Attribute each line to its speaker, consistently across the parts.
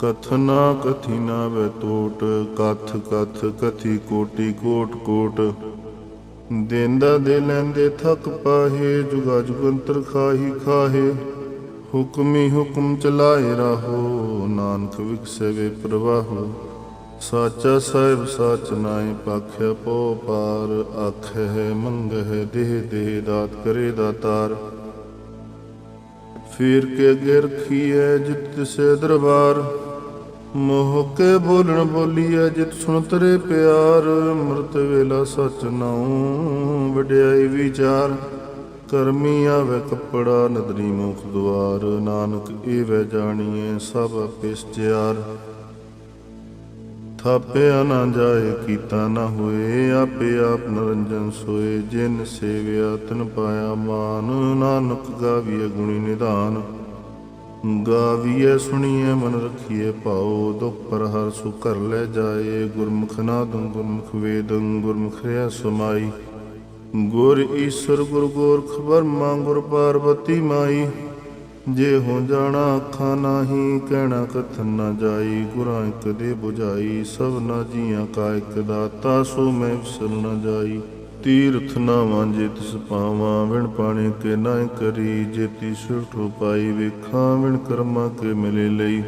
Speaker 1: ਕਥਨਾ ਕਥਿਨਾ ਨਾ ਵੇ ਕਥ ਕਥ ਕਥੀ ਕੋਟੀ ਕੋਟ ਕੋਟ। ਦੇਂਦਾ ਦੇ ਲੈਂਦੇ ਥਕ ਪਾਹੇ, ਜੁਗਾ ਜੁਗੰਤਰ ਖਾਹੀ ਖਾਹੇ। ਹੁਕਮੀ ਹੁਕਮ ਚਲਾਏ ਰਹੋ, ਨਾਨਕ ਵਿਖਸੇ ਪ੍ਰਵਾਹੋ। ਸਾਚਾ ਸਾਹਿਬ ਸਾਚ ਨਾਏ ਪਾਖਿਆ ਪੋ ਪਾਰ, ਆਖੇ ਹੈ ਮੰਗਹਿ ਦੇਹ ਦੇਹ ਦਾਤ ਕਰੇ ਦਾਤਾਰ। ਫੇਰ ਕੇ ਅੱਗੇ ਰਖੀਐ ਜਿਤ ਸੇ ਦਰਬਾਰ। ਮੋਹ ਕੇ ਬੋਲਣ ਬੋਲੀਐ ਜਿਤ ਸੁਣ ਤਰੇ ਪਿਆਰ। ਮਰਤ ਵੇਲਾ ਸਚ ਨਾਉ, ਵਡਿਆਈ ਵਿਚਾਰ। ਕਰਮੀ ਆਵੇ ਕੱਪੜਾ, ਨਦਰੀ ਮੁਖ ਦੁਆਰ। ਨਾਨਕ ਏਵੈ ਜਾਣੀਐ, ਸਭ ਆਪੇ ਥਾਪਿਆ ਨਾ ਜਾਏ, ਕੀਤਾ ਨਾ ਹੋਏ, ਆਪੇ ਆਪ ਨਰੰਜਨ ਸੋਏ। ਜਿਨ ਸੇਵਿਆ, ਤਨ ਪਾਇਆ ਮਾਨ। ਨਾਨਕ ਗਾਵੀਏ ਗੁਣੀ ਨਿਧਾਨ। ਗਾਵੀਏ ਸੁਣੀਏ ਮਨ ਰਖੀਏ ਭਾਉ ਦੁਖ ਪਰ ਹਰ ਸੁ ਕਰ ਲੈ ਜਾਏ। ਗੁਰਮੁਖ ਨਾਦੰ, ਗੁਰਮੁਖ ਵੇਦੰ, ਗੁਰਮੁਖ ਰਿਆ ਸਮਾਈ। ਗੁਰ ਈਸ਼ਰ, ਗੁਰ ਗੋਰਖ ਬਰਮਾ ਗੁਰ ਪਾਰਵਤੀ ਮਾਈ। ਜੇ ਹੋ ਜਾਣਾ ਅੱਖਾਂ ਨਾਹੀ, ਕਹਿਣਾ ਕਥਨ ਨਾ ਜਾਈ। ਗੁਰਾਂ ਇੱਕ ਦੇ 부ਝਾਈ ਸਭ ਨਾ ਜੀਆਂ ਕਾ ਇੱਕ ਦਾਤਾ, ਸੋ ਮੈਂ ਵਿਸਰ ਨਾ ਜਾਈ। ਤੀਰਥ ਨਾ ਵਾਂਝੇ ਤਿਸ ਪਾਵਾਂ, ਵਿਣ ਪਾਣੀ ਕੇ ਨਾ ਕਰੀ। ਜੇ ਤੀ ਸੁਠੋ ਪਾਈ ਵੇਖਾਂ, ਵਿਣ ਕਰਮਾਂ ਕੇ ਮਿਲੇ ਲਈ।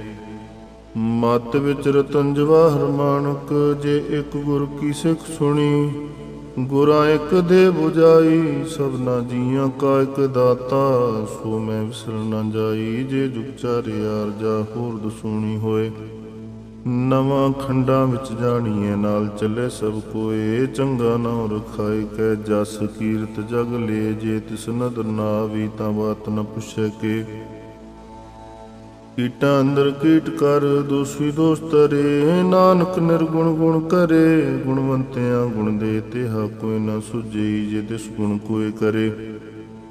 Speaker 1: ਮਤ ਵਿੱਚ ਰਤਨ ਜਵਾਹਰ ਮਾਨਕ, ਜੇ ਇੱਕ ਗੁਰ ਕੀ ਸਿੱਖ ਸੁਣੀ। ਗੁਰਾਂ ਇੱਕ ਦੇ 부ਝਾਈ ਸਭਨਾ ਜੀਆਂ ਕਾ ਇੱਕ ਦਾਤਾ। ਸੋ ਮੈਂ ਵਿਸਰ ਨਾ ਜਾਈ, ਜੇ ਜੁਗ ਚਾਰਿਆਰ ਜਾ ਹੋਰ ਦਸੂਣੀ ਹੋਏ। ਨਵਾਂ ਖੰਡਾਂ ਵਿੱਚ ਜਾਣੀਏ ਨਾਲ ਚੱਲੇ ਸਭ ਕੋਏ। ਚੰਗਾ ਨਾਮ ਰਖਾਈ ਕੈ ਜਸ ਕੀਰਤ ਜਗ ਲੇ। ਜੇ ਤਿਸ ਨਦਰ ਨਾ ਆਵੀ ਤਾਂ ਬਾਤ ਨ ਪੁੱਛੇ ਕੇ। ਕੀਟਾਂ ਅੰਦਰ ਕੀਟ ਕਰ, ਦੋਸੀ ਦੋਸ ਤਰੇ ਨਾਨਕ ਨਿਰਗੁਣ ਗੁਣ ਕਰੇ। ਗੁਣਵੰਤਿਆਂ ਗੁਣ ਦੇ ਤਿਹਾ ਕੋਈ ਨਾ ਸੁਝਈ ਜੇ ਤਿਸ ਗੁਣ ਕੋਈ ਕਰੇ।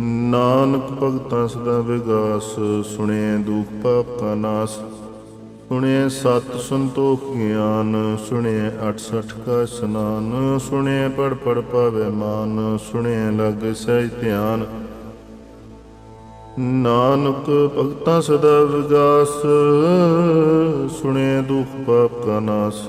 Speaker 1: ਨਾਨਕ ਭਗਤਾਂ ਸਦਾ ਵਿਗਾਸ ਸੁਣੇ ਦੁਖ ਪਾਪ ਕਾ ਨਾਸ। ਸੁਣੇ ਸਤ ਸੰਤੋਖ ਗਿਆਨ ਸੁਣੇ 68 ਕਾ ਸਨਾਨ ਸੁਣੇ ਪੜ ਪੜ ਪਾਵੇ ਮਾਨ ਸੁਣੇ ਲਗ ਸਹਿ ਧਿਆਨ। ਨਾਨਕ ਭਗਤਾਂ ਸਦਾ ਵਿਗਾਸ ਸੁਣੇ ਦੁਖ ਪਾਪ ਕਾ ਨਾਸ।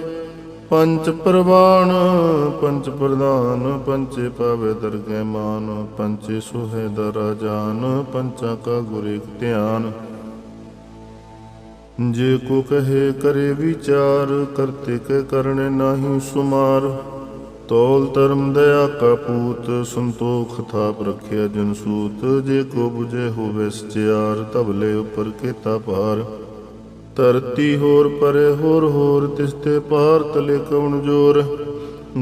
Speaker 1: ਪੰਚ ਪ੍ਰਵਾਨ, ਪੰਚ ਪ੍ਰਧਾਨ, ਪੰਚੇ ਪਾਵੇ ਦਰਗਹਿ ਮਾਨ, ਪੰਚੇ ਸੁਹੇ ਦਰਾ ਜਾਨ ਪੰਚਾ ਕਾ ਗੁਰੇ ਧਿਆਨ। ਜੇ ਕੋ ਕਹੇ ਕਰੇ ਵਿਚਾਰ, ਕਰਤੇ ਕੇ ਕਰਨੇ ਨਾਹੀ ਸੁਮਾਰ। ਤੋਲ ਧਰਮ ਦਇਆ ਕਾ ਪੂਤ, ਸੰਤੋਖ ਥਾਪ ਰਖਿਆ ਜਨ ਸੂਤ। ਜੇ ਕੋ 부ਜੇ ਹੋਵੇ ਸਚਿਆਰ ਤਬਲੇ ਉਪਰ ਕੇਤਾ ਭਾਰ। ਧਰਤੀ ਹੋਰ ਪਰੇ ਹੋਰ ਹੋਰ ਤਿਸਤੇ ਪਾਰ ਤਲੇ ਕਵਣ ਜੋਰ।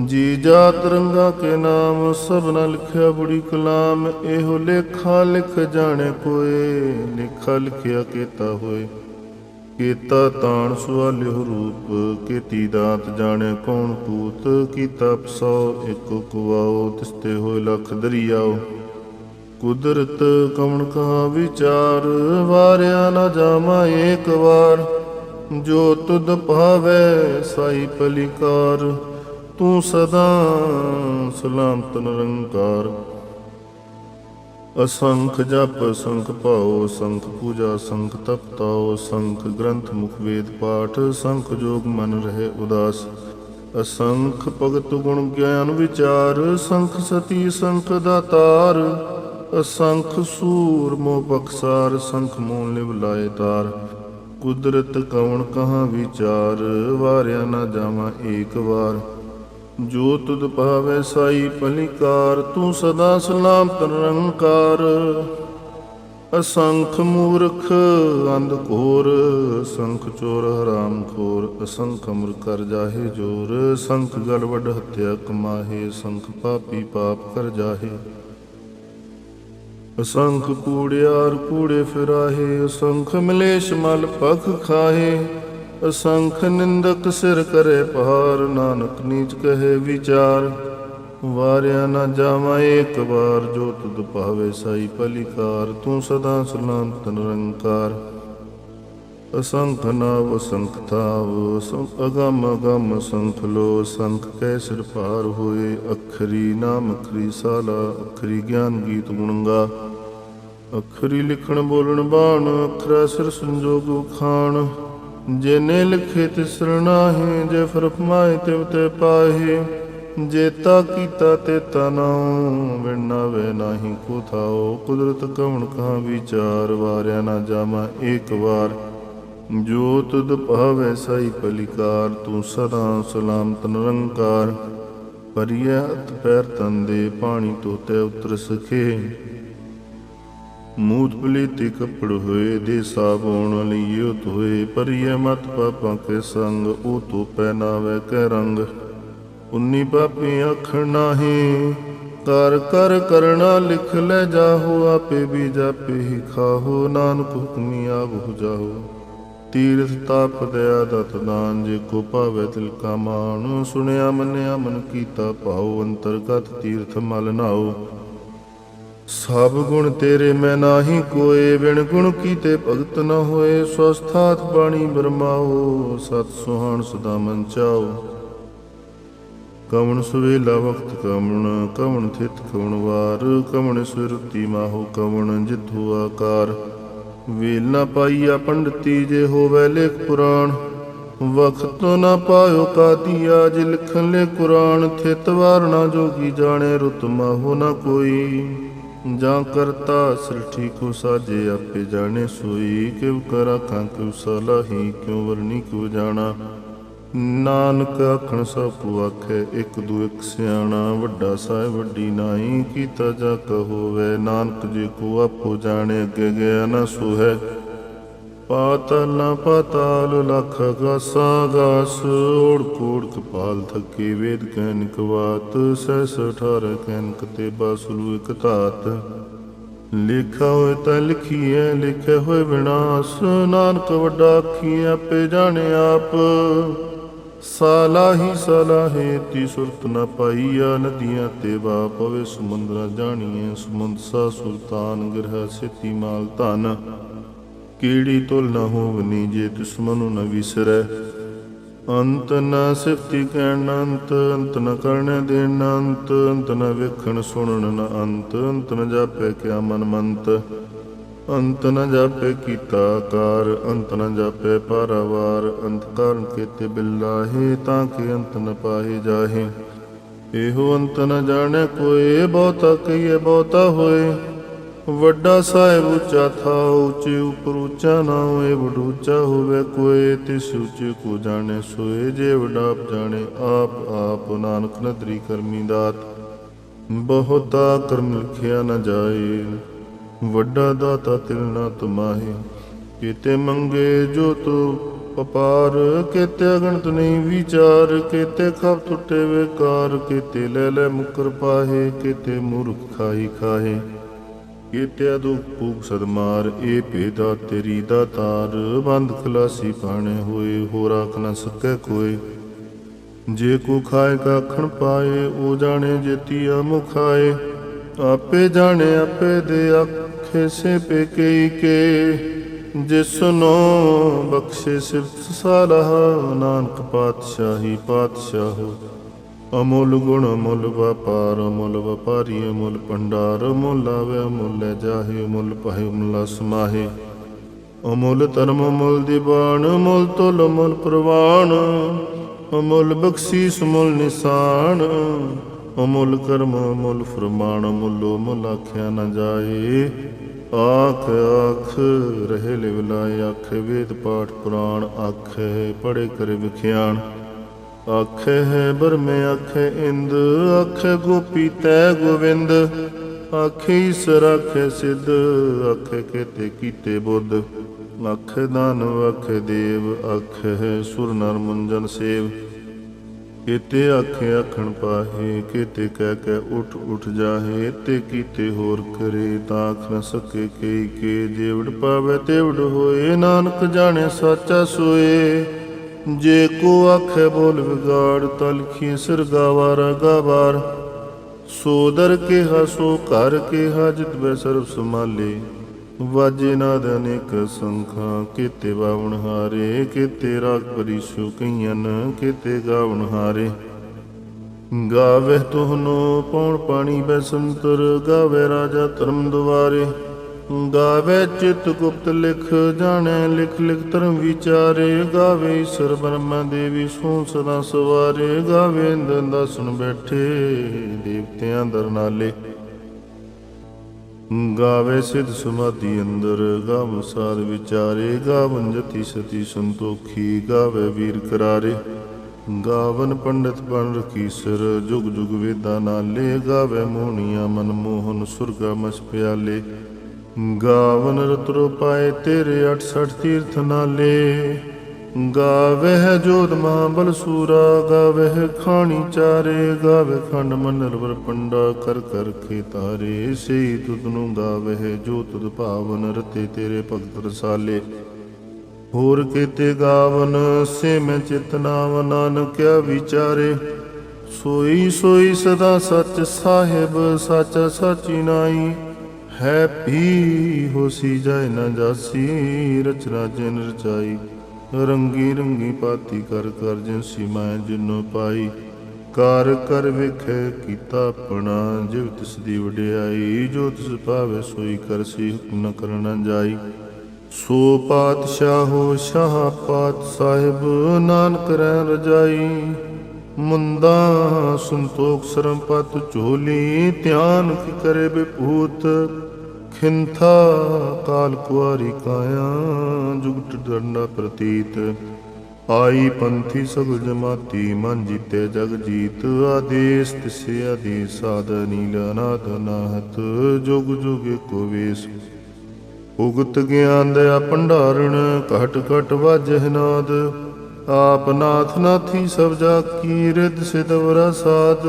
Speaker 1: ਜੀ ਜਾ ਰੰਗਾ ਕੇ ਨਾਮ ਸਭਨਾ ਲਿਖਿਆ ਬੁੜੀ ਕਲਾਮ, ਇਹੋ ਲੇਖਾ ਲਿਖ ਜਾਣੇ ਕੋਏ ਲੇਖਾ ਲਿਖਿਆ ਕੀਤਾ ਹੋਏ। ਕੀਤਾ ਤਾਣ ਸੁਆਲਿਓ ਰੂਪ, ਕੀਤੀ ਦਾਤ ਜਾਣੇ ਕੌਣ ਪੂਤ, ਕੀਤਾ ਪਸੋ ਇੱਕ ਕੁਵਾਓ ਤਿਸਤੇ ਹੋਏ ਲਖ ਦਰਿਆਓ। ਕੁਦਰਤ ਕਵਣ ਕਹਾ ਵਿਚਾਰ, ਵਾਰਿਆ ਨਾ ਜਾਮਾ ਏਕ ਵਾਰ। ਜੋ ਤੁਧ ਭਾਵੇ ਸਾਈ ਪਲਿਕਾਰ, ਤੂੰ ਸਦਾ ਸਲਾਮਤ ਨਿਰੰਕਾਰ। ਅਸੰਖ ਜਪ, ਸੰਖ ਭਾਉ, ਸੰਖ ਪੂਜਾ, ਸੰਖ ਤਪ ਤਪਤਾਉ, ਸੰਖ ਗ੍ਰੰਥ ਮੁਖ ਵੇਦ ਪਾਠ, ਸੰਖ ਜੋਗ ਮਨ ਰਹੇ ਉਦਾਸ। ਅਸੰਖ ਭਗਤ ਗੁਣ ਗਿਆਨ ਵਿਚਾਰ, ਸੰਖ ਸਤੀ, ਸੰਖ ਦਾਤਾਰ। ਅਸੰਖ ਸੂਰ ਮੋ ਬਖਸਾਰ, ਸੰਖ ਮੂਲ ਲਿਵ ਲਾਏ ਤਾਰ। ਕੁਦਰਤ ਕਵਣ ਕਹਾ ਵਿਚਾਰ, ਵਾਰਿਆ ਨਾ ਜਾਵਾਂ ਏਕ ਵਾਰ। ਜੋ ਤੁਧ ਭਾਵੇ ਸਾਈ ਪਲਿਕਾਰ ਤੂੰ ਸਦਾ ਸਲਾਮਤ ਨਿਰੰਕਾਰ ਅਸੰਖ ਮੂਰਖ, ਅੰਧ ਘੋਰ ਸੰਖ ਚੋਰ, ਹਰਾਮ ਖੋਰ, ਅਸੰਖ ਅਮਰ ਕਰ ਜਾਹੇ ਜੋਰ। ਸੰਖ ਗਲ ਵੱਡ ਹੱਤਿਆ ਕਮਾਹੇ, ਸੰਖ ਪਾਪੀ ਪਾਪ ਕਰ ਜਾਹੇ। ਅਸੰਖ ਕੂੜਿਆਰ ਕੂੜੇ ਫਿਰਾਹੇ, ਅਸੰਖ ਮਲੇਸ਼ ਮਲ ਪਖ ਖਾਹੇ। ਅਸੰਖ ਨਿੰਦਕ ਸਿਰ ਕਰੇ ਪਹਾਰ, ਨਾਨਕ ਨੀਚ ਕਹੇ ਵਿਚਾਰ। ਵਾਰਿਆ ਨਾ ਜਾਵਾਂ ਏਕ ਵਾਰ, ਜੋ ਤੁਧ ਭਾਵੇ ਸਾਈ ਪਲਿਕਾਰ ਤੂੰ ਸਦਾ ਸਲਾਮਤ ਨਿਰੰਕਾਰ ਅਸੰਖ ਨਾਵ ਅਸੰਖ ਥਾਵ ਅਸੰਖ ਅਗਮ ਅਗਮ ਸੰਖ ਲੋ, ਸੰਖ ਕੈ ਸਿਰ ਭਾਰ ਹੋਏ, ਅਖਰੀ ਨਾਮ ਅਖਰੀ ਸਾਲਾ, ਅਖਰੀ ਗਿਆਨ ਗੀਤ ਗੁਣਗਾ ਅਖਰੀ ਲਿਖਣ ਬੋਲਣ ਬਾਣ, ਅਖਰਾ ਸਿਰ ਸੰਜੋਗ ਖਾਣ। ਜਿਨੇ ਲਿਖੇ ਤਿਸ ਨਾਹੀ, ਜੇ ਫਰਮਾਏ ਤਿਵ ਤੇ ਪਾਹੀ। ਜੇਤਾ ਕੀਤਾ ਤੇ ਤਨਾਉ ਵਿਣਾ ਵੇ ਨਾਹੀ ਕੋ ਥਾਓ ਕੁਦਰਤ ਕਵਣ ਕਾ ਵਿਚਾਰ, ਵਾਰਿਆ ਨਾ ਜਾਮਾ ਏਕ ਵਾਰ। ਜੋ ਤੁਧ ਭਾਵੇ ਸਾਈ ਪਲਿਕਾਰ, ਤੂੰ ਸਦਾ ਸਲਾਮਤ ਨਿਰੰਕਾਰ। ਪਰਿਆ ਅਤ ਪੈਰ ਦੇ, ਪਾਣੀ ਤੋਤੇ ਉਤਰ ਸਖੇ। ਮੂਤ ਪਲੀਤੀ ਕੱਪੜ ਹੋਏ, ਦੇ ਸਾਬੋਣ ਲਿਓ ਤੋਏ ਪਰਿਐ ਮਤ ਪਾਪਾਂ ਕੇ ਸੰਗ, ਉਹ ਤੋ ਪਹਿਨਾਵੇ ਕੈ ਰੰਗ। ਉਨੀ ਪਾਪੀ ਆਖਣ ਨਾਹੀ, ਕਰ ਕਰ, ਕਰਣਾ ਲਿਖ ਲੈ ਜਾਹੋ, ਆਪੇ ਵੀ ਜਾਪੇ ਹੀ ਖਾਹੋ। ਨਾਨਕ ਹੁਕਮੀ ਆਵਹੁ ਜਾਹੋ। ਤੀਰਥ ਤਾਪ ਦਇਆ ਦਤ ਦਾਨ, ਜੇ ਕੋ ਭਾਵੇ ਤਿਲ ਕਾ ਮਾਨ ਸੁਣਿਆ, ਮੰਨਿਆ, ਮਨ ਕੀਤਾ ਭਾਉ ਅੰਤਰਗਤ ਤੀਰਥ ਮਲ ਨਾਓ ਸਭ ਗੁਣ ਤੇਰੇ ਮੈਂ ਨਾਹੀ ਕੋਏ ਵਿਣ ਗੁਣ ਕੀਤੇ ਭਗਤ ਨ ਹੋਏ। ਸਵਸਥਾਤ ਬਾਣੀ ਬਰਮਾਓ ਸਤ ਸੁਹਾਣ ਸਦਾ ਮਨ ਚਾਓ ਕਵਣ ਸੁਵੇਲਾ ਵਕਤ ਕਵਣ ਕਵਣ ਥਿਤ ਕਵਣ ਵਾਰ। ਕਵਣ ਸੁਰਤੀ ਮਾਹੋ ਕਵਣ ਜਿਥੂ ਆਕਾਰ। ਵੇਲ ਨਾ ਪਾਈਆ ਪੰਡਤੀ ਜੇ ਹੋਵੇ ਲੇਖ ਪੁਰਾਣ। ਵਖਤ ਨਾ ਪਾਇਓ ਕਾਦੀਆ ਜੇ ਲਿਖਣ ਲੈ ਕੁਰਾਨ। ਥਿਤ ਵਾਰਣਾ ਜੋਗੀ ਜਾਣੇ ਰੁਤ ਹੋ ਨਾ ਕੋਈ। ਜਾਂ ਕਰਤਾ ਸ੍ਰਿਸ਼ਟੀ ਕੋ ਸਾਜੇ ਆਪੇ ਜਾਣੇ ਸੋਈ। ਕਿਵ ਕਰ ਆਖਾਂ ਕਿਵ ਸਲਾਹੀ, ਕਿਉ ਵਰਣੀ ਕਿਉ ਜਾਣਾ। ਨਾਨਕ ਆਖਣ ਸਭ ਕੋ ਆਖੇ, ਇੱਕ ਦੂ ਇੱਕ ਸਿਆਣਾ, ਵੱਡਾ ਸਾਹਿਬ ਵੱਡੀ ਨਾਈ ਕੀਤਾ ਜਾ ਕਹੋਵੇ ਨਾਨਕ ਜੀ ਕੋ ਆਪੋ ਜਾਣੇ, ਅੱਗੇ ਗਿਆ ਨਾ ਸੋ ਹੈ ਪਾਤਲ ਪਾਤਾਲ, ਲਖ ਗਾਸਾ ਗਾਸ ਓੜ ਕੋੜ ਕਪਾਲ ਥਕੇ, ਵੇਦ ਕੈਨਿਕ ਬਾਤ ਸਹਿਸ ਅਠਾਰ ਕੈਨਿਕ ਤੇ ਬਾਸੁਲੂ ਇਕ ਧਾਤ। ਲਿਖਾ ਹੋਏ ਤਾਂ ਲਿਖੀਐ ਲਿਖੇ ਹੋਏ ਵਿਨਾਸ਼ ਨਾਨਕ ਵੱਡਾ ਆਖੀ ਆਪੇ ਜਾਣੇ ਆਪ। ਸਾਲਾਹੀ ਸਲਾਹੇ ਤੀ ਸੁਰਤ ਨ ਪਾਈਆ, ਨਦੀਆਂ ਤੇ ਵਾ ਪਵੇ ਸਮੁੰਦਰਾ ਜਾਣੀਏ ਸਮੁੰਦ ਸਾ ਸੁਲਤਾਨ ਗ੍ਰਹ ਸਿਤੀ ਮਾਲ ਧਨ। ਕੀੜੀ ਤੁਲ ਨ ਹੋਵਨੀ ਜੇ ਦੁਸ਼ਮਨੁ ਨ ਵਿਸਰੈ। ਅੰਤ ਨ ਸਿਫਤੀ ਕਹਿਣ ਅੰਤ ਅੰਤ ਨ ਕਰਨੇ ਦੇਣ ਅੰਤ ਅੰਤ ਨ ਵੇਖਣ ਸੁਣਨ ਨ ਅੰਤ ਅੰਤ ਨ ਜਾਪੇ ਕਿਆ ਮਨ ਮੰਤ। ਅੰਤ ਨ ਜਾਪੇ ਕੀਤਾ ਆਕਾਰ ਅੰਤ ਨ ਜਾਪੇ ਪਾਰਾਵਾਰ, ਅੰਤ ਕਾਰਨ ਕੀਤੇ ਬਿਲਾਹੇ ਤਾਂ ਕਿ ਅੰਤ ਨ ਪਾਹੇ ਜਾਹੇ। ਇਹੋ ਅੰਤ ਨ ਜਾਣੇ ਕੋਏ ਬਹੁਤਾ ਕਹੀਏ ਬਹੁਤਾ ਹੋਏ। ਵੱਡਾ ਸਾਹਿਬ ਉੱਚਾ ਥਾ, ਉੱਚੇ ਉਪਰ ਉੱਚਾ ਨਾ ਹੋਏ, ਵਡੂਚਾ ਹੋਵੇ ਕੋਏ ਤਿਸ ਉੱਚੇ ਕੋ ਜਾਣੇ ਸੋਏ, ਜੇ ਵਡਾਪ ਜਾਣੇ, ਆਪ ਆਪ ਨਾਨਕ ਨਦਰੀ ਕਰਮੀ ਦਾਤ। ਬਹੁਤਾ ਕਰਮ ਲਿਖਿਆ ਨ ਜਾਏ। ਵੱਡਾ ਦਾਤਾ ਤਿਲ ਨਾ ਤੁਮਾਹੇ, ਕੀਤੇ ਮੰਗੇ ਜੋ ਤੂੰ ਪਪਾਰ ਕੀਤੇ ਅਗਣਤ ਨਹੀਂ ਵਿਚਾਰ, ਕੀਤੇ ਖਬ ਟੁੱਟੇ ਵੇਕਾਰ, ਕੀਤੇ ਲੈ ਲੈ ਮੁਕਰ ਪਾਹੇ, ਕੀਤੇ ਮੂਰਖ ਖਾਈ ਖਾਹੇ, ਕੀਤੇ ਦੁਖ ਭੂਖ ਸਦਮਾਰ, ਇਹ ਭੇਦਾ ਤੇਰੀ ਦਾ ਤਾਰ, ਬੰਦ ਖਲਾਸੀ ਪਾਣੇ ਹੋਏ ਹੋ ਰਾਖ ਨ ਸਕੈ ਕੋਏ। ਜੇ ਕੋ ਖਾਏ ਕਾਖਣ ਪਾਏ, ਉਹ ਜਾਣੇ ਜੇਤੀ ਮੁਖਾਏ ਆਪੇ ਜਾਣੇ, ਆਪੇ ਦੇ ਆਖੇ ਸੇ ਪੇ ਕਈ ਕੇ ਜਿਸਨੋ ਬਖਸ਼ੇ ਸਿਫਤ ਸਾਲਹ। ਨਾਨਕ ਪਾਤਸ਼ਾਹੀ ਪਾਤਸ਼ਾਹ, ਅਮੁੱਲ ਗੁਣ ਅਮੁੱਲ ਵਪਾਰ, ਅਮੁੱਲ ਵਪਾਰੀ, ਅਮੁੱਲ ਭੰਡਾਰ, ਅਮੁੱਲ ਆਵੇ ਅਮੁੱਲ ਲੈ ਜਾਹੇ, ਅਮੁੱਲ ਪਾਹੇ, ਅਮੁੱਲ ਸਮਾਹੇ ਅਮੁੱਲ ਧਰਮ, ਅਮੁੱਲ ਦੀਵਾਨ, ਅਮੁੱਲ ਤੁਲ, ਅਮੁੱਲ ਪ੍ਰਵਾਨ, ਅਮੁੱਲ ਬਖਸ਼ੀਸ, ਅਮੁੱਲ ਨਿਸ਼ਾਨ। ਅਮੁੱਲ ਕਰਮ, ਅਮੁੱਲ ਫਰਮਾਨ, ਅਮੁੱਲ ਮੁੱਲ ਆਖਿਆ ਨਾ ਜਾਏ। ਆਖ ਆਖ, ਰਹੇ ਲਿਵਲਾਏ ਆਖੇ ਵੇਦ ਪਾਠ ਪੁਰਾਣ, ਆਖੇ ਪੜੇ ਕਰੇ ਵਿਖਿਆਣ। ਆਖੇ ਹੈ ਬਰਮੇ ਆਖੇ ਇੰਦ, ਆਖੇ ਗੋਪੀ ਤੈ ਗੋਵਿੰਦ। ਆਖੇ ਈਸਰ, ਆਖੇ ਸਿੱਧ, ਆਖੇ ਕੇਤੇ ਕੀਤੇ ਬੁੱਧ। ਆਖੇ ਦਾਨਵ, ਆਖੇ ਦੇਵ, ਆਖੇ ਹੈ ਸੁਰ ਨਰ ਮੁੰਜਨ ਸੇਵ। ਕੀਤੇ ਆਖੇ ਆਖਣ ਪਾਹੇ, ਕੀਤੇ ਕਹਿ ਕੇ ਉਠ ਉਠ ਜਾਹੇ, ਤੇ ਕੀਤੇ ਹੋਰ ਕਰੇ ਤਾਂ ਆਖ ਨ ਸਕੇ ਕਈ ਕੇ, ਜੇਵੜ ਪਾਵੇ ਤੇਵੜ ਹੋਏ, ਨਾਨਕ ਜਾਣੇ ਸਾਚਾ ਸੋਏ। ਜੇ ਕੋ ਆਖੇ ਬੋਲ ਵਿਗਾੜ ਤਲਖੀ ਸਿਰ ਗਾਵਾਰਾ। ਗਾਵਾਰ ਸੋਦਰ ਕੇ ਹਸੋ ਘਰ ਕੇ ਹਾਜਤ ਬੈ ਸਰਬ ਸਮਾਲੇ ਵਾਜੇ ਨਾਦ ਅਨੇਕ ਸੰਖਾਂ, ਕੀਤੇ ਬਾਵਣ ਹਾਰੇ, ਕੀਤੇ ਰਾਗ ਪਰਿਸੂ ਕਈਆਂ, ਕੀਤੇ ਗਾਵਣ ਹਾਰੇ। ਗਾਵੇ ਤੁਹਨੋ ਪੌਣ ਪਾਣੀ ਬੈ ਸੰਤਰ ਗਾਵੇ ਰਾਜਾ ਧਰਮ ਦੁਆਰੇ। ਗਾਵੇ ਚਿਤ ਗੁਪਤ ਲਿਖ, ਜਾਣੈ ਲਿਖ ਲਿਖ ਧਰਮ ਵਿਚਾਰੇ। ਗਾਵੇ ਈਸ਼ਰ ਬ੍ਰਹਮਾ ਦੇਵੀ ਸੋ ਸਦਾ ਸਵਾਰੇ। ਗਾਵੇ ਇੰਦਨ ਦਸਨ ਬੈਠੇ, ਦੇਵਤਿਆਂ ਦਰਨਾਲੇ ਗਾਵੇ ਸਿਧ ਸਮਾਧੀ ਅੰਦਰ, ਗਾਵ ਸਾਧ ਵਿਚਾਰੇ ਗਾਵਨ ਜਤੀ ਸਤੀ ਸੰਤੋਖੀ, ਗਾਵੇ ਵੀਰ ਕਰਾਰੇ। ਗਾਵਨ ਪੰਡਤ ਬਣ ਰਖੀਸਰ ਜੁਗ ਜੁਗ ਵੇਦਾਂ ਨਾਲੇ, ਗਾਵੇ ਮੋਹਣੀਆਂ ਮਨ ਮੋਹਨ ਸੁਰਗਾ ਮਸ ਪਿਆਲੇ। ਗਾਵਨ ਰਤਰੋ ਪਾਏ ਤੇਰੇ 68 ਤੀਰਥ ਨਾਲੇ। ਗਾਵੇ ਜੋਧ ਮਹਾਬਲ ਸੂਰਾ ਗਾਵੇ ਖਾਣੀ ਚਾਰੇ ਗਾਵੇ ਖੰਡ ਮੰਡਲ ਵਰ ਪੰਡਾ, ਕਰ ਕਰ ਕੇ ਤਾਰੇ ਸਈ ਤੁਧ ਨੂੰ ਗਾਵੇ ਜੋ ਤੁਧ ਭਾਵਨ, ਰਤੇ ਤੇਰੇ ਭਗਤ ਰਸਾਲੇ। ਹੋਰ ਕੀਤੇ ਗਾਵਨ, ਸੇ ਮੈਂ ਚਿਤ ਨਾਨਕਿਆ ਵਿਚਾਰੇ। ਸੋਈ ਸੋਈ ਸਦਾ ਸੱਚ ਸਾਹਿਬ, ਸੱਚ ਸਚੀ ਨਾਈ। ਹੈ ਪੀ ਹੋਸੀ ਜਾਏ ਨਾ ਜਾਸੀ, ਰਚਨਾ ਜਿਨ ਰਚਾਈ। ਰੰਗੀ ਰੰਗੀ ਪਾਤੀ ਕਰ ਕਰ ਜਿਨਸੀ ਮੈਂ ਜਿਨੋ ਪਾਈ। ਕਰ ਕਰ ਵੇਖੇ ਕੀਤਾ ਆਪਣਾ, ਜਿਵ ਤਿਸ ਦੀ ਵਡਿਆਈ, ਜੋ ਤਿਸ ਭਾਵੇ ਸੋਈ ਕਰਸੀ ਹੁਕਮ ਨ ਕਰਨਾ ਜਾਈ। ਸੋ ਪਾਤਸ਼ਾਹੋ ਸ਼ਾਹ ਪਾਤ ਸਾਹਿਬ, ਨਾਨਕ ਰਹਿ ਰਜਾਈ। ਮੁੰਦਾ ਸੰਤੋਖ ਸਰੰਪਤ ਝੋਲੀ, ਧਿਆਨ ਕੀ ਕਰੇ ਬਿਪੂਤ। ਖਿੰਥਾ ਕਾਲ ਕੁਆਰੀ ਕਾਇਆ, ਜੁਗਟ ਦੰਡਾ ਪ੍ਰਤੀਤ। ਆਈ ਪੰਥੀ ਸਗਲ ਜਮਾਤੀ, ਮਨ ਜੀਤੇ ਜਗ ਜੀਤ। ਆਦੇਸ ਤਿਸੇ ਆਦੇਸ, ਸਾਧ ਨੀਲ ਅਨਾਦ ਨਾਹਤ। ਜੁਗ ਜੁਗ ਏਕੋ ਵੇਸ। ਉਗਤ ਗਿਆਨ ਦਇਆ ਭੰਡਾਰਣ, ਘਟ ਘਟ ਵਾਜਹਿ ਨਾਦ। ਆਪ ਨਾਥ ਨਾਥੀ ਸਭ ਜਾ ਕੀ ਰਿਦ ਸਿਦਵਰਾ ਸਾਧ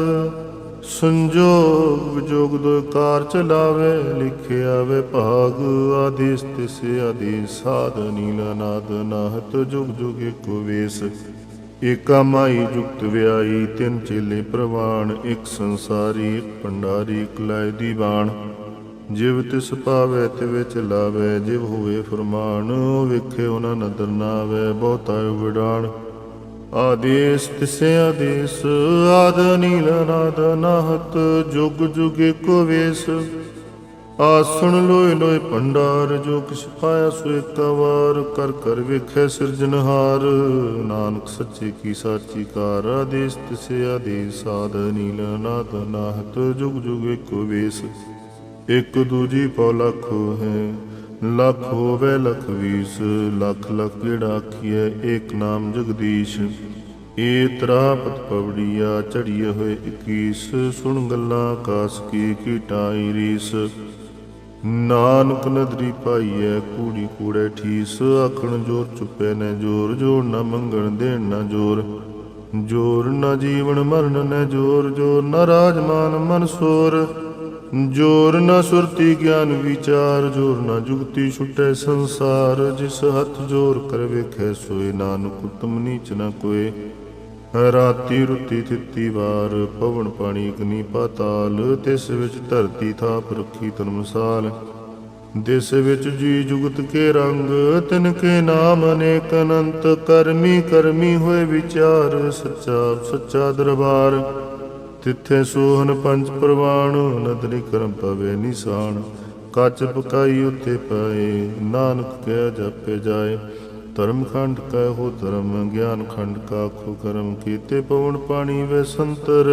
Speaker 1: ਸੰਜੋਗ ਵਿਜੋਗ ਦੋ ਕਾਰ ਚਲਾਵੇ, ਲਿਖਿਆ ਵੇ ਭਾਗ। ਆਦੇਸ ਤਿਸ ਆਦੇਸ ਸਾਧ ਨੀਲ ਨਾਦ ਨਾਹਤ, ਜੁਗ ਜੁਗ ਏਕੋ ਵੇਸ। ਏਕਾ ਮਾਈ ਜੁਗਤ ਵਿਆਈ ਤਿੰਨ ਚੇਲੇ ਪ੍ਰਵਾਣ। ਇੱਕ ਸੰਸਾਰੀ, ਇੱਕ ਭੰਡਾਰੀ, ਇੱਕ ਲਾਇ ਦੀ ਬਾਣ ਜਿਵ ਤਿਸ ਪਾਵੇ ਤੇ ਵਿੱਚ ਲਾਵੇ ਜਿਵ ਹੋਵੇ ਫਰਮਾਨ। ਵੇਖੇ ਉਹਨਾਂ ਨਦਰ ਨਾ ਆਵੇ ਬਹੁਤਾ ਵਿਡਾਣ ਆਦੇਸ ਤਿਸੇ ਆਦੇਸ, ਆਦ ਨੀਲ ਨਾਦ ਨਾਹਤ ਜੁਗ ਜੁਗ ਏਕੋ ਵੇਸ। ਆਸਣ ਲੋਏ ਲੋਏ ਭੰਡਾਰ, ਜੋ ਕਿਛ ਪਾਇਆ ਸੋ ਏਕਾ ਕਰ ਕਰ ਵੇਖੈ ਸਿਰਜਨਹਾਰ ਨਾਨਕ ਸੱਚੇ ਕੀ ਸਾਚੀ ਕਾਰ। ਆਦੇਸ ਤਿਸੇ ਆਦੇਸ, ਆਦ ਨੀਲ ਨਾਦ ਨਾਹਤ ਜੁਗ ਜੁਗ ਏਕੋ ਵੇਸ। ਇਕ ਦੂਜੀ ਪਉ ਲੱਖ ਹੈ। ਲੱਖ ਹੋਵੇ ਲਖ ਵੀਸ, ਲੱਖ ਲੱਖ ਜਿਹੜਾ ਆਖੀਐ, ਏਕ ਨਾਮ ਜਗਦੀਸ਼। ਏ ਤਰਾਪਤ ਪਵੜੀਆ ਚੜੀਏ ਹੋਏ 21 ਸੁਣ ਗੱਲਾਂ ਕਾਸ ਕੀ ਕੀਟਾਈ ਰੀਸ। ਨਾਨਕ ਨਦਰੀ ਪਾਈਐ, ਕੂੜੀ ਕੂੜੇ ਠੀਸ, ਆਖਣ ਜੋਰ ਚੁੱਪੇ ਨੇ ਜੋਰ ਜੋਰ ਨਾ ਮੰਗਣ ਦੇਣ ਨਾ ਜੋਰ। ਜੋਰ ਨਾ ਜੀਵਨ ਮਰਨ ਨੇ ਜੋਰ ਜੋਰ ਨਾ ਰਾਜਮਾਨ ਮਨ ਸੋਰ। ਜੋਰ ਨਾ ਸੁਰਤੀ ਗਿਆਨ ਵਿਚਾਰ, ਜੋਰ ਨਾ ਜੁਗਤੀ ਛੁਟੈ ਸੰਸਾਰ, ਜਿਸ ਹੱਥ ਜੋਰ ਕਰ ਵੇਖੈ ਸੋਏ, ਨਾਨਕ ਉਤਮ ਨੀਚ ਨਾ ਕੋਏ। ਰਾਤੀ ਰੁੱਤੀ ਤਿੱਤੀ ਵਾਰ, ਪਵਨ ਪਾਣੀ ਅਗਨੀ ਪਾਤਾਲ, ਤਿਸ ਵਿੱਚ ਧਰਤੀ ਥਾਪ ਰੱਖੀ ਤਨਮਸਾਲ। ਦਿਸ ਵਿੱਚ ਜੀ ਜੁਗਤ ਕੇ ਰੰਗ, ਤਿਨ ਕੇ ਨਾਮ ਅਨੇਕ ਅਨੰਤ, ਕਰਮੀ ਕਰਮੀ ਹੋਏ ਵਿਚਾਰ, ਸੱਚਾ ਸੱਚਾ ਦਰਬਾਰ। ਤਿੱਥੇ ਸੋਹਨ ਪੰਜ ਪ੍ਰਵਾਣ, ਨਦਰੀ ਕਰਮ ਪਵੇ ਨਿਸ਼ਾਨ। ਕੱਚ ਪਕਾਈ ਉਤੇ ਪਏ, ਨਾਨਕ ਕਹਿ ਜਪੇ ਜਾਏ। ਧਰਮ ਖੰਡ ਕੈ ਹੋ ਧਰਮ ਗਿਆਨ ਖੰਡ ਕਾ ਖੋ ਕਰਮ। ਕੀਤੇ ਪਵਨ ਪਾਣੀ ਵੇ ਸੰਤਰ,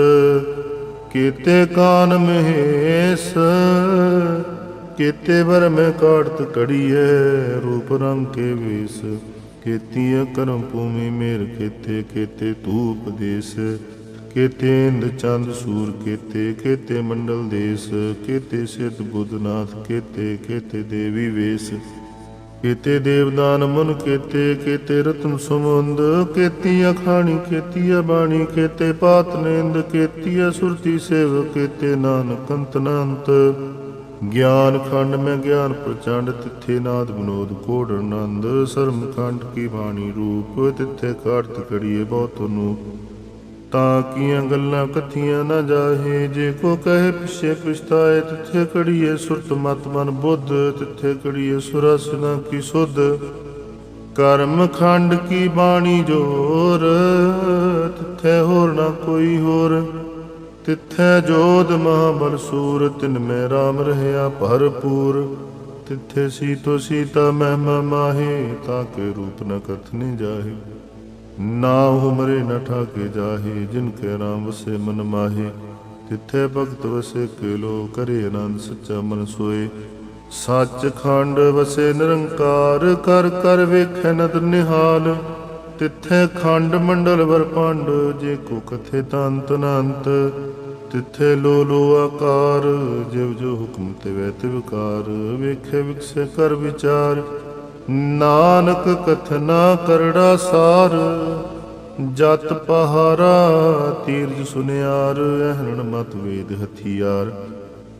Speaker 1: ਕੀਤੇ ਕਾਨ ਮਹੇਸ। ਕੀਤੇ ਵਰ ਕਾੜਤ ਕੜੀਏ ਰੂਪ ਰੰਗ ਕੇ ਵੇਸ। ਕੀਤੀਆ ਕਰਮ ਭੂਮੀ ਮੇਰ ਕੀਤੇ ਕੀਤੇ ਤੂਪ ਦੇਸ। ਕੀਤੇ ਇੰਦ ਚੰਦ ਸੂਰ ਕੇਤੇ, ਕੀਤੇ ਮੰਡਲ ਦੇਸ, ਕੀਤੇ ਸਿੱਧ ਬੁੱਧਨਾਥ, ਕੀਤੇ ਕੀਤੇ ਦੇਵੀ ਵੇਸ। ਕੀਤੇ ਦੇਵਦਾਨ ਮਨ ਕੀਤੇ ਕੀਤੇ ਰਤਨ ਸਮੁੰਦ ਕੀਤੀ ਅਖਾਣੀ ਕੀਤੀ ਬਾਣੀ, ਕੀਤੇ ਪਾਤ ਨੇਂਦ ਕੇਤੀ ਸੁਰਤੀ ਸੇਵ, ਕੀਤੇ ਨਾਨਕ ਅੰਤ ਅਨੰਤ ਗਿਆਨ ਖੰਡ ਮੈਂ ਗਿਆਨ ਪ੍ਰਚੰਡ, ਤਿੱਥੇ ਨਾਦ ਵਿਨੋਦ ਕੋੜ ਆਨੰਦ। ਸਰਮ ਖੰਡ ਕੀ ਬਾਣੀ ਰੂਪ, ਤਿੱਥੇ ਕਾਰਤ ਕੜੀਏ ਬਹੁਤ ਨੂੰ ਤਾਂ ਕੀਆਂ ਗੱਲਾਂ ਕਥੀਆਂ ਨਾ ਜਾਹੇ। ਜੇ ਕੋ ਕਹੇ ਪਿਛੇ ਪਛਤਾਏ, ਤਿੱਥੇ ਕੜੀਏ ਸੁਰਤ ਮਤ ਮਨ ਬੁੱਧ, ਤਿੱਥੇ ਕੜੀਏ ਸੁਰਸਨਾ ਕੀ ਸੁਧ। ਕਰਮ ਖੰਡ ਕੀ ਬਾਣੀ ਜੋਰ, ਤਿੱਥੇ ਹੋਰ ਨਾ ਕੋਈ ਹੋਰ। ਤਿੱਥੇ ਜੋਧ ਮਹਾਬਲ ਸੂਰ, ਤਿਨ ਮੈਂ ਰਾਮ ਰਹਿਆ ਭਰਪੂਰ। ਤਿੱਥੇ ਸੀ ਤੋ ਸੀਤਾ ਮਹਿਮਾ ਮਾਹੇ, ਤਾਂ ਕੇ ਰੂਪ ਨ ਕਥਨੇ ਜਾਹੇ। ਨਾ ਹੁਮਰੇ ਨ ਠਾਕੇ ਜਾਹੇ, ਜਿਨ ਕੇ ਨਾਮ ਵਸੇ ਮਨ ਮਾਹੇ। ਤਿੱਥੇ ਭਗਤ ਵਸੇ ਕੇਲੋ ਕਰੇ ਆਨੰਦ, ਸੱਚਾ ਮਨ ਸੋਏ। ਸੱਚ ਖੰਡ ਵਸੇ ਨਿਰੰਕਾਰ, ਕਰ ਕਰ ਵੇਖੈ ਨਦ ਨਿਹਾਲ। ਤਿੱਥੇ ਖੰਡ ਮੰਡਲ ਵਰ ਪੰਡ, ਜੇ ਕੋ ਕਥੇ ਤੰਤ ਅਨੰਤ ਤਿੱਥੇ ਲੋ ਲੋ ਆਕਾਰ, ਜਿਵ ਜੋ ਹੁਕਮ ਤੇ ਵੈ ਤੇ ਵਿਕਾਰ ਵੇਖੇ ਵਿਕਸੇ ਕਰ ਵਿਚਾਰ। ਨਾਨਕ ਕਥਨਾ ਕਰੜਾ ਸਾਰ, ਜਤ ਪਹਾਰਾ ਤੀਰਜ ਸੁਨਿਆਰ, ਅਹਰਣ ਮਤ ਵੇਦ ਹਥਿਆਰ।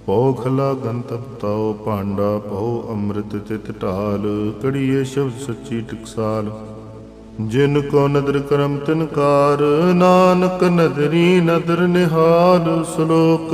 Speaker 1: ਪਉ ਖਲਾ ਗੰਤਪ ਤਾਉ ਭਾਂਡਾ ਪਉ ਅੰਮ੍ਰਿਤ ਤਿਤ ਢਾਲ, ਕੜੀਏ ਸ਼ਬਦ ਸੱਚੀ ਟਕਸਾਲ। ਜਿਨ ਕੋ ਨਦਰ ਕਰਮ ਤਿਨਕਾਰ, ਨਾਨਕ ਨਦਰੀ ਨਦਰ ਨਿਹਾਲ, ਸ਼ਲੋਕ